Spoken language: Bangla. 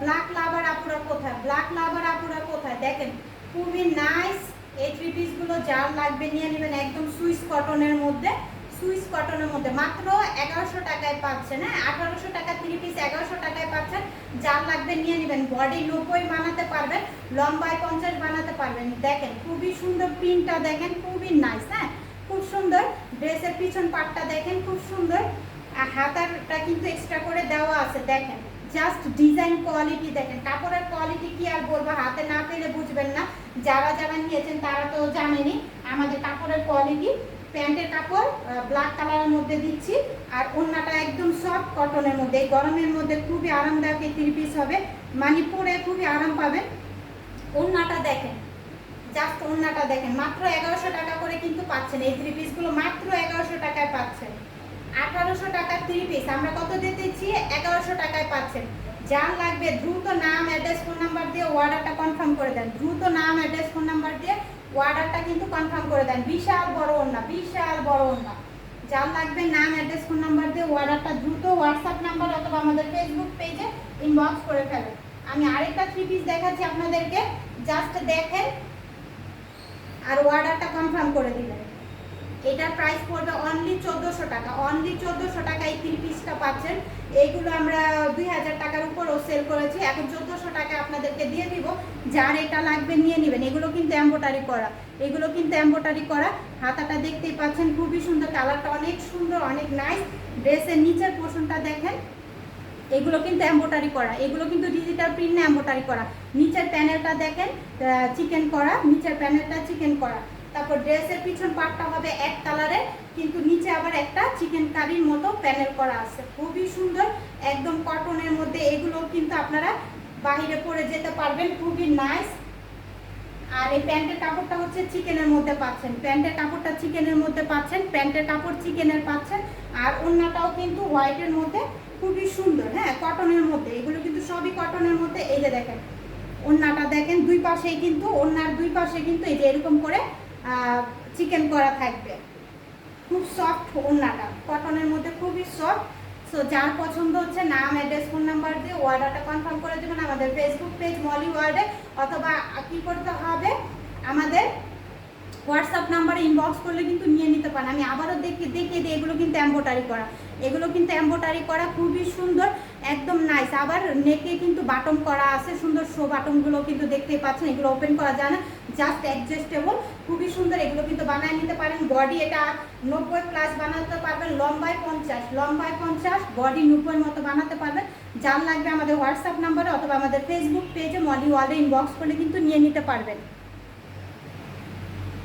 ব্ল্যাক লাভার আপুরা কোথায়? ব্ল্যাক লাভার আপুরা কোথায়? দেখেন, খুবই নাইস এই থ্রি পিসগুলো যার লাগবে নিয়ে নেবেন একদম সুইস কটনের মধ্যে। সুইস কটনের মধ্যে। মাত্র এগারোশো টাকায় পাচ্ছেন হ্যাঁ? আঠারোশো টাকা থ্রি পিস এগারোশো টাকায় পাচ্ছেন। যার লাগবে নিয়ে নেবেন। বডি নব্বই বানাতে পারবেন, লম্বায় পঞ্চাশ বানাতে পারবেন। দেখেন, খুবই সুন্দর প্রিন্টটা দেখেন, খুবই নাইস হ্যাঁ? খুব সুন্দর। ড্রেসের পিছন পাটটা দেখেন, খুব সুন্দর। আর হাতারটা কিন্তু এক্সট্রা করে দেওয়া আছে, দেখেন। জাস্ট ডিজাইন কোয়ালিটি দেখেন, কাপড়ের কোয়ালিটি কি আর বলব, হাতে না পেলে বুঝবেন না। যারা যারা নিয়েছেন তারা তো জানেনই, আমাদের কাপড়ের কোয়ালিটি প্যান্টের কাপড় ব্ল্যাক কালারের মধ্যে দিচ্ছি, আর ওড়নাটা একদম সফট কটনের মধ্যে, এই গরমের মধ্যে খুবই আরামদায়ক এই থ্রি পিস হবে মানে পরে খুবই আরাম পাবেন। ওড়নাটা দেখেন জাস্ট ওড়নাটা দেখেন, মাত্র এগারোশো টাকা করে কিন্তু পাচ্ছেন, এই থ্রি পিসগুলো মাত্র এগারোশো টাকায় পাচ্ছেন। আঠারোশো টাকা থ্রি পিস আমরা কত দিতেছি এগারোশো টাকায় পাচ্ছেন। যার লাগবে দ্রুত নাম অ্যাড্রেস ফোন নাম্বার দিয়ে অর্ডারটা কনফার্ম করে দেন। দ্রুত নাম অ্যাড্রেস ফোন নাম্বার দিয়ে অর্ডারটা কিন্তু কনফার্ম করে দেন। বিশাল বড় ওন্না বিশাল বড় ওন্না যার লাগবে নাম অ্যাড্রেস ফোন নাম্বার দিয়ে অর্ডারটা দ্রুত হোয়াটসঅ্যাপ নাম্বার অথবা আমাদের ফেসবুক পেজে ইনবক্স করে ফেলেন। আমি আরেকটা থ্রি পিস দেখাচ্ছি আপনাদেরকে। জাস্ট দেখেন আর অর্ডারটা কনফার্ম করে দিলেন। এটার প্রাইস পড়বে অনলি চোদ্দোশো টাকা। অনলি চোদ্দোশো টাকা এই থ্রি পিসটা পাচ্ছেন। এইগুলো আমরা দুই হাজার টাকার উপরও সেল করেছি। এখন চোদ্দোশো টাকা আপনাদেরকে দিয়ে দিব। যার এটা লাগবে নিয়ে নেবেন। এগুলো কিন্তু এম্বোটারি করা। এগুলো কিন্তু এম্বোটারি করা। হাতাটা দেখতেই পাচ্ছেন, খুবই সুন্দর। কালারটা অনেক সুন্দর, অনেক নাইস ড্রেসের নিচের পোর্শনটা দেখেন। এগুলো কিন্তু এম্বোটারি করা। এগুলো কিন্তু ডিজিটাল প্রিন্ট না এম্বোটারি করা। নিচের প্যানেলটা দেখেন চিকেন করা। নিচের প্যানেলটা চিকেন করা। তারপর ড্রেসের পিছন পার্টটা হবে এক কালারের কিন্তু নিচে আবার একটা চিকেন কারির মতো প্যানেল করা আছে। খুবই সুন্দর, একদম কটনের মধ্যে এগুলো কিন্তু আপনারা বাইরে পরে যেতে পারবেন, খুবই নাইস আর এই প্যান্টের কাপড়টা হচ্ছে চিকেনের মধ্যে পাচ্ছেন। প্যান্টের কাপড়টা চিকেনের মধ্যে পাচ্ছেন, প্যান্টের কাপড় চিকেনের পাচ্ছেন। আর ওড়নাটাও কিন্তু হোয়াইটের মধ্যে, খুবই সুন্দর হ্যাঁ কটনের মধ্যে। এগুলো কিন্তু সবই কটনের মধ্যে, এই যে দেখেন। ওড়নাটা দেখেন, দুই পাশেই কিন্তু, ওড়নার দুই পাশে কিন্তু এই যে এরকম করে চিকেন করা থাকবে। খুব সফট ওড়নাটা। কটনের মধ্যে খুবই সফট সো যার পছন্দ হচ্ছে নাম অ্যাড্রেস ফোন নাম্বার দিয়ে অর্ডারটা কনফার্ম করে দেবেন আমাদের ফেসবুক পেজ মলি ওয়ার্ডে অথবা কি করতে হবে? আমাদের হোয়াটসঅ্যাপ নাম্বারে ইনবক্স করলে কিন্তু নিয়ে নিতে পারেন। আমি আবারও দেখে, দেখিয়ে দিই, এগুলো কিন্তু এম্বোটারি করা। এগুলো কিন্তু এম্বোটারি করা খুবই সুন্দর। একদম নাইস আবার নেকে কিন্তু বাটন করা আছে, সুন্দর শো বাটনগুলো কিন্তু দেখতেই পাচ্ছেন, এগুলো ওপেন করা যায় না জাস্ট অ্যাডজাস্টেবল খুবই সুন্দর, এগুলো কিন্তু বানায় নিতে পারেন। বডি এটা নব্বই প্লাস বানাতে পারবেন, লম্বায় পঞ্চাশ লম্বায় পঞ্চাশ বডি নব্বই মতো বানাতে পারবেন। যার লাগবে আমাদের হোয়াটসঅ্যাপ নাম্বারে অথবা আমাদের ফেসবুক পেজে মলি ওয়ালে ইনবক্স করলে কিন্তু নিয়ে নিতে পারবেন।